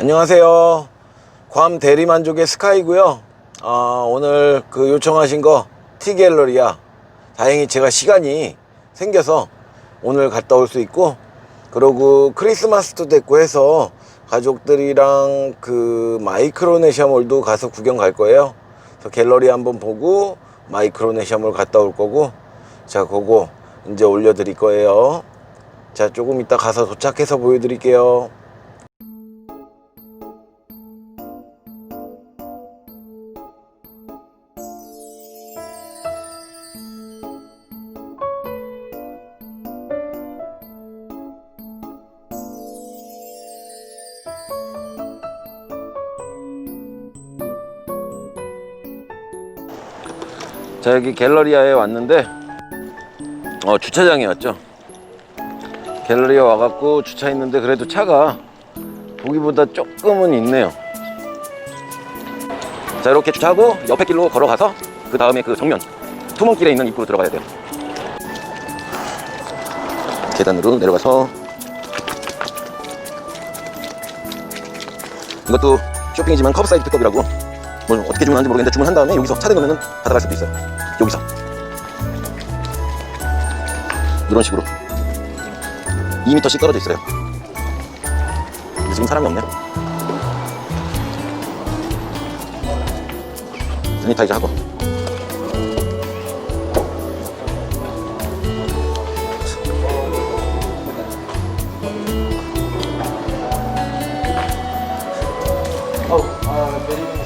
안녕하세요. 괌 대리만족의 스카이고요. 아, 오늘 그 요청하신 거 티갤러리아. 다행히 제가 시간이 생겨서 오늘 갔다 올 수 있고 그러고 크리스마스도 됐고 해서 가족들이랑 그 마이크로네시아몰도 가서 구경 갈 거예요. 그래서 갤러리 한번 보고 마이크로네시아몰 갔다 올 거고 자, 그거 이제 올려드릴 거예요. 자, 조금 이따 가서 도착해서 보여드릴게요. 자 여기 갤러리아에 왔는데 어 주차장에 왔죠. 갤러리아 와갖고 주차했는데 그래도 차가 보기보다 조금은 있네요. 자 이렇게 주차하고 옆에 길로 걸어가서 그 다음에 그 정면 투mon길에 있는 입구로 들어가야 돼요. 계단으로 내려가서. 이것도 쇼핑이지만 컵사이드 픽업이라고 뭐 어떻게 주문하는지 모르겠는데 주문한 다음에 여기서 차대 놓으면 받아갈 수도 있어요. 여기서. 이런 식으로. 2m씩 떨어져 있어요. 근데 지금 사람이 없네. 세니타이저 하고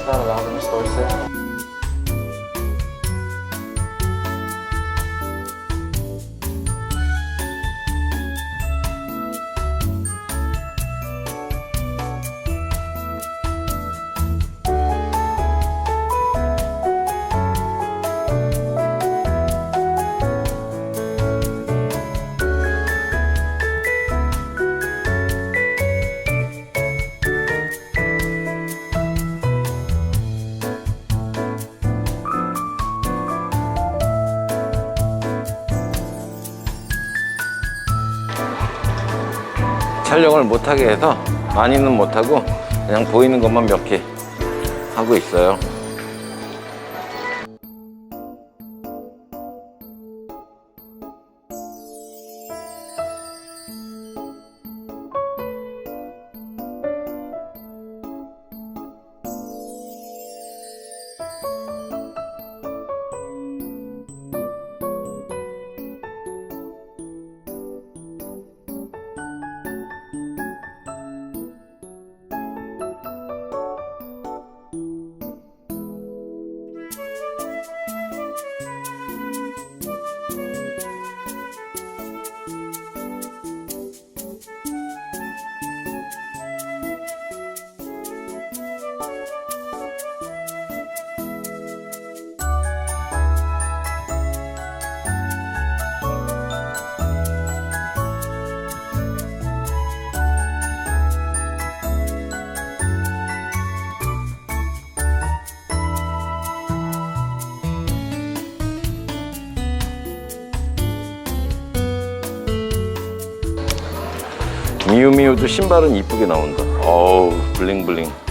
not allowed in the store, sir. 촬영을 못하게 해서 많이는 못하고 그냥 보이는 것만 몇 개 하고 있어요 미우미우도 신발은 이쁘게 나온다. 어우 블링블링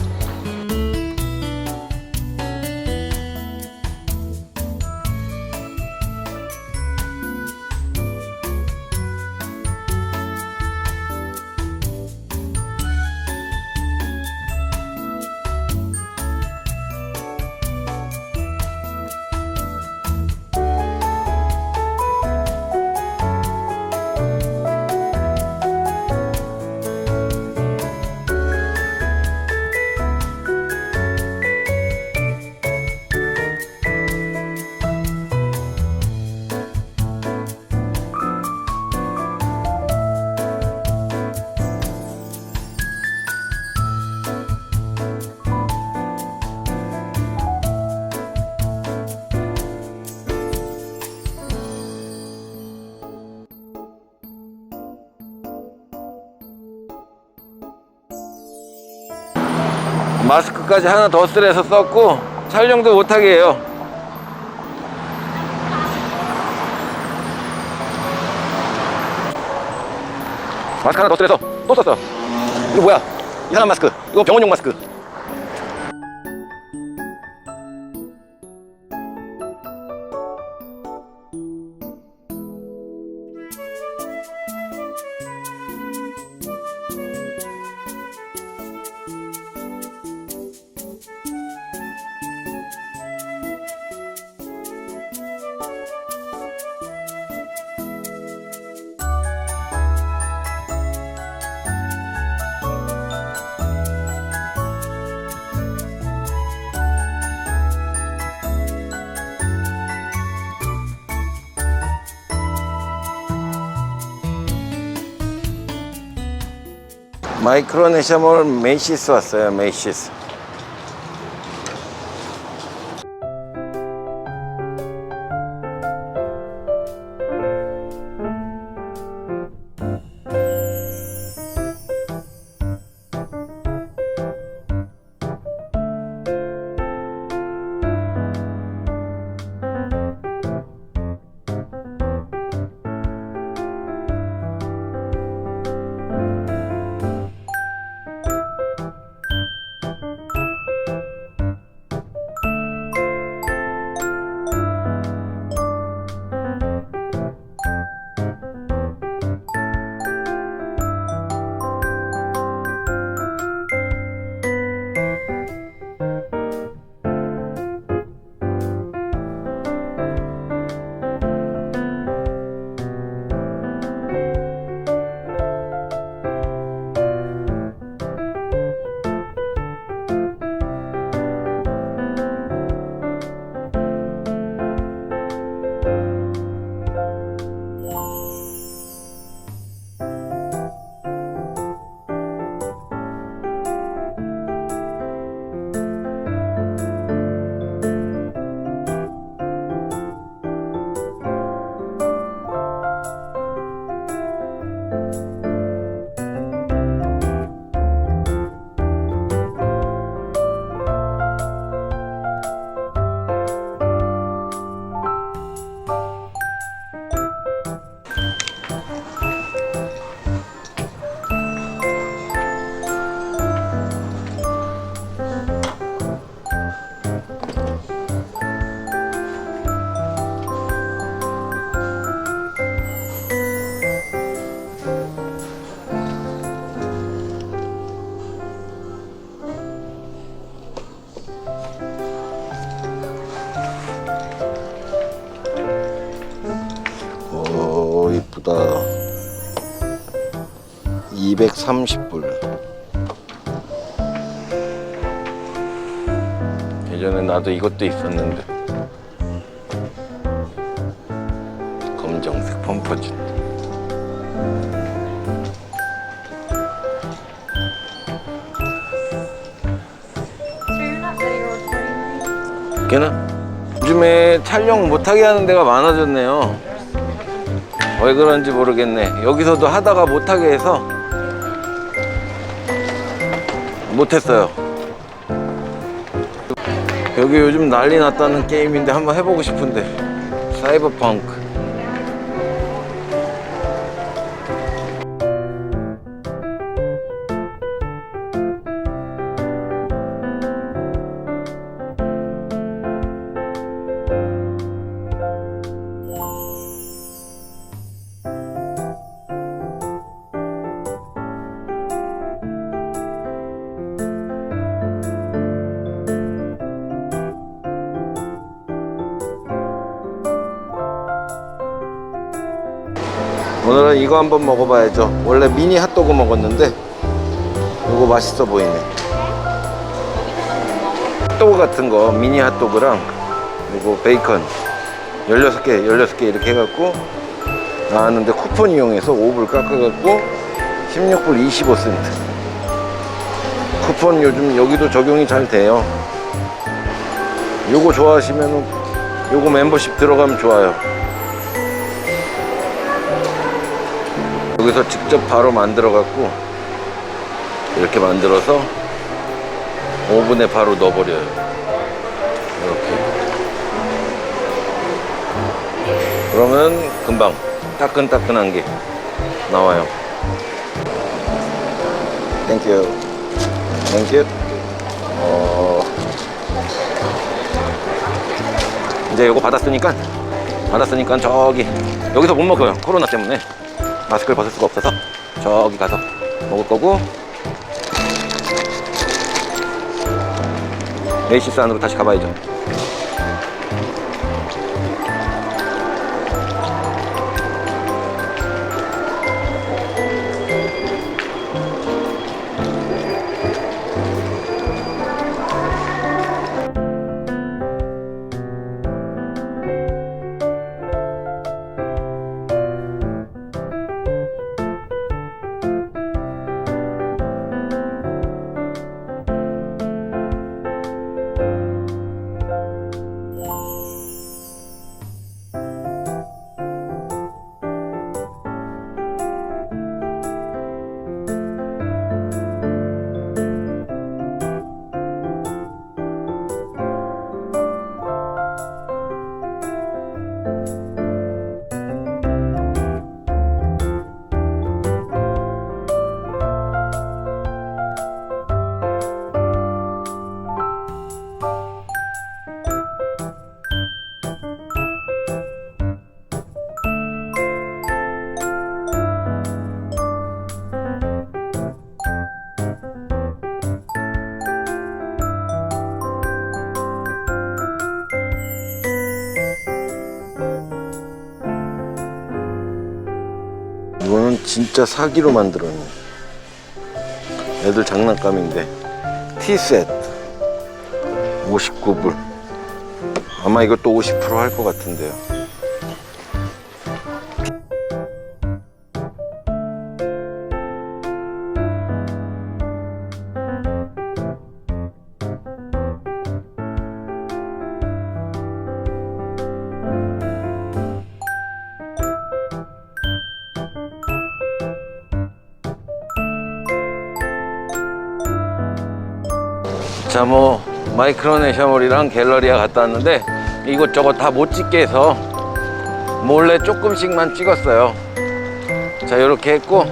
마스크까지 하나 더 쓰래서 썼고 촬영도 못하게 해요 마스크 하나 더 쓰래서 또 썼어 이거 뭐야 이상한 마스크. 이거 병원용 마스크. 마이크로네시아 몰 메이시스 왔어요. 메이시스. 230불. 예전에 나도 이것도 있었는데. 검정색 펌퍼진? 걔는 요즘에 촬영 못하게 하는 데가 많아졌네요. 왜 그런지 모르겠네. 여기서도 하다가 못하게 해서 못했어요. 여기 요즘 난리 났다는 게임인데 한번 해보고 싶은데. 사이버펑크 오늘은 이거 한번 먹어봐야죠. 원래 미니 핫도그 먹었는데 이거 맛있어 보이네. 핫도그 같은 거 미니 핫도그랑 이거 베이컨 16개 16개 이렇게 해갖고 나왔는데 쿠폰 이용해서 5불 깎아갖고 16불 25센트. 쿠폰 요즘 여기도 적용이 잘 돼요. 요거 좋아하시면 요거 멤버십 들어가면 좋아요 여기서 직접 바로 만들어 갖고 이렇게 만들어서 오븐에 바로 넣어버려요. 이렇게. 그러면 금방 따끈따끈한 게 나와요. 땡큐 땡큐. 어. 이제 요거 받았으니까 받았으니까 저기 여기서 못 먹어요. 코로나 때문에 마스크를 벗을 수가 없어서 저기 가서 먹을 거고. 레이시스 안으로 다시 가봐야죠 이거는 진짜 사기로 만들었네. 애들 장난감인데. 티셋. 59불. 아마 이것도 50%할 것 같은데요 자 뭐 마이크로네셔몰이랑 갤러리아 갔다 왔는데 이것저것 다 못 찍게 해서 몰래 조금씩만 찍었어요. 자 이렇게 했고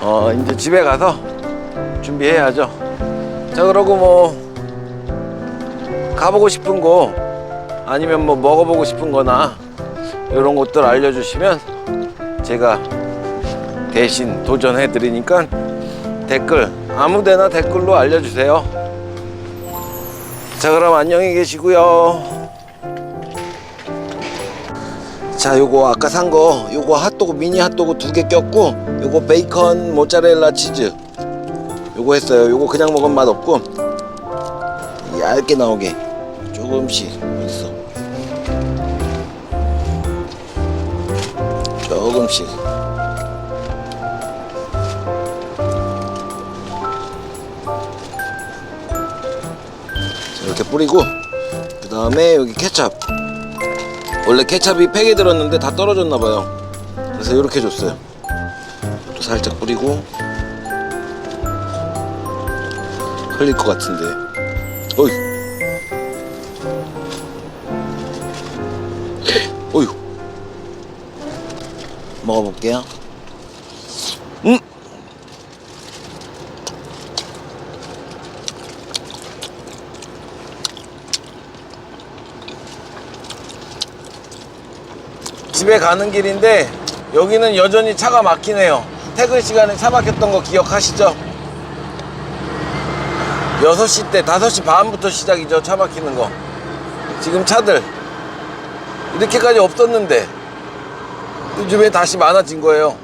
어 이제 집에 가서 준비해야죠. 자 그러고 뭐 가보고 싶은 곳 아니면 뭐 먹어보고 싶은 거나 이런 것들 알려주시면 제가 대신 도전해 드리니까 댓글 아무데나 댓글로 알려주세요. 자 그럼 안녕히 계시고요. 자 요거 아까 산 거 요거 핫도그 미니 핫도그 두 개 꼈고 요거 베이컨 모짜렐라 치즈 요거 했어요. 요거 그냥 먹으면 맛 없고 얇게 나오게 조금씩 있어. 조금씩. 이렇게 뿌리고 그 다음에 여기 케찹. 원래 케찹이 팩에 들었는데 다 떨어졌나 봐요. 그래서 이렇게 줬어요. 또 살짝 뿌리고. 흘릴 것 같은데. 어이 어휴. 먹어볼게요 집에 가는 길인데 여기는 여전히 차가 막히네요. 퇴근 시간에 차 막혔던 거 기억하시죠? 6시 때 5시 반부터 시작이죠. 차 막히는 거. 지금 차들 이렇게까지 없었는데 요즘에 다시 많아진 거예요.